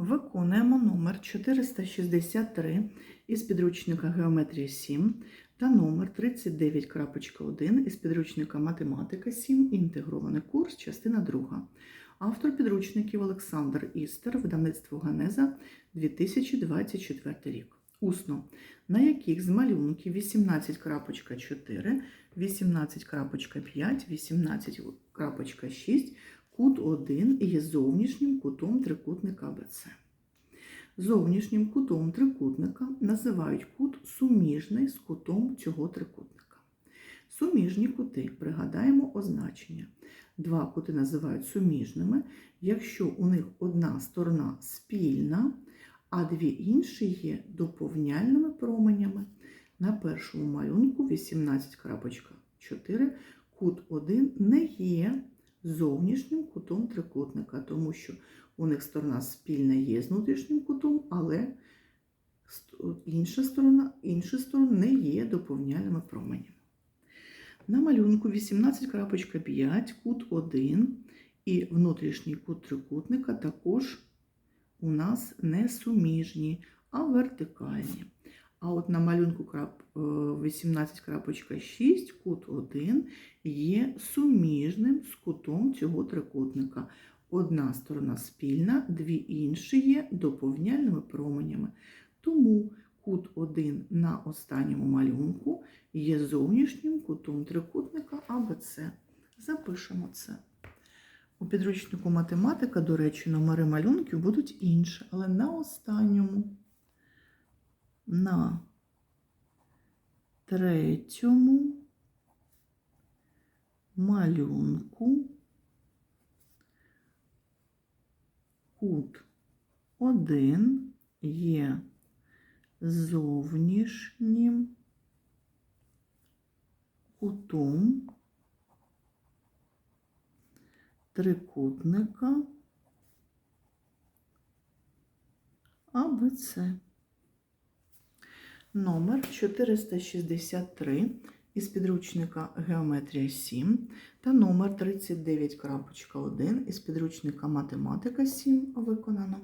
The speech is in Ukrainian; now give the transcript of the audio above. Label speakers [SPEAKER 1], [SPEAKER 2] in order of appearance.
[SPEAKER 1] Виконуємо номер 463 із підручника Геометрія 7 та номер 39.1 із підручника Математика 7. Інтегрований курс, частина 2. Автор підручників Олександр Істер, видавництво Ганеза 2024 рік. Усно. На яких з малюнків 18.4, 18.5, 18.6 Кут 1 є зовнішнім кутом трикутника АБЦ. Зовнішнім кутом трикутника називають кут суміжний з кутом цього трикутника. Суміжні кути, пригадаємо означення. Два кути називають суміжними, якщо у них одна сторона спільна, а дві інші є доповняльними променями. На першому малюнку 18.4 кут 1 не є зовнішнім кутом трикутника, тому що у них сторона спільна є з внутрішнім кутом, але інша сторона, інші сторони не є доповняльними променями. На малюнку 18.5 кут 1 і внутрішній кут трикутника також у нас не суміжні, а вертикальні. А от на малюнку 18.6 кут 1 є суміжним з кутом цього трикутника. Одна сторона спільна, дві інші є доповняльними променями. Тому кут 1 на останньому малюнку є зовнішнім кутом трикутника АБЦ. Запишемо це. У підручнику математика, до речі, номери малюнків будуть інші, але на останньому, на третьому малюнку кут 1 є зовнішнім кутом трикутника АБЦ. Номер 463 із підручника Геометрія 7 та номер 39.1 із підручника Математика 7 виконано.